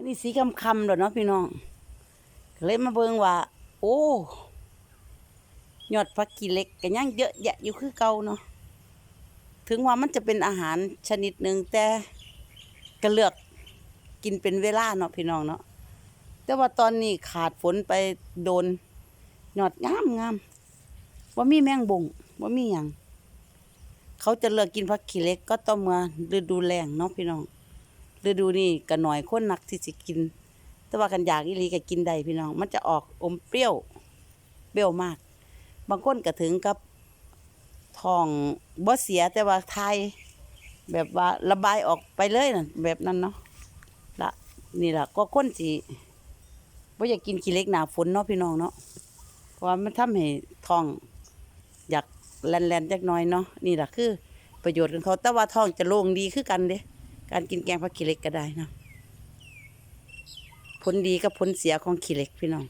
วันนี้สีคำคำๆแล้วเนาะพี่น้องเลยมาเบิงว่า โอ้ยอดผักกีเล็กก็ยังเยอะแยะอยู่คือเก่าเนาะถึงว่ามันจะเป็นอาหารชนิดหนึ่งแต่ก็เลือกกินเป็นเวลาเนาะพี่น้องเนาะแต่ว่าตอนนี้ขาดฝนไปโดนยอดงามงามว่ามีแมงบงว่ามีหยังเขาจะเลือกกินผักขี้เล็กก็ต้องมาฤดูแล้งเนาะพี่น้อง ฤดูนี้ก็หน่อยคนนักที่สิกิน แต่ว่ากันอยากอีหลีก็กินได้พี่น้อง มันจะออกอมเปรี้ยวเปรี้ยวมาก บางคนก็ถึงกับทองบ่เสียแต่ว่าทายแบบว่าระบายออกไปเลยน่ะแบบนั้นเนาะละนี่ล่ะก็คนสิบ่อยากกินขี้เล็กหนาฝนเนาะพี่น้องเนาะเพราะว่ามันทำให้ท้อง อยากแลนๆจักหน่อยเนาะนี่ล่ะคือ ประโยชน์ของเขาแต่ว่าท้องจะโล่งดีคือกันเด้ การกินแกงผักขี้เหล็กก็ได้นะผลดีกับผลเสียของขี้เหล็กพี่น้อง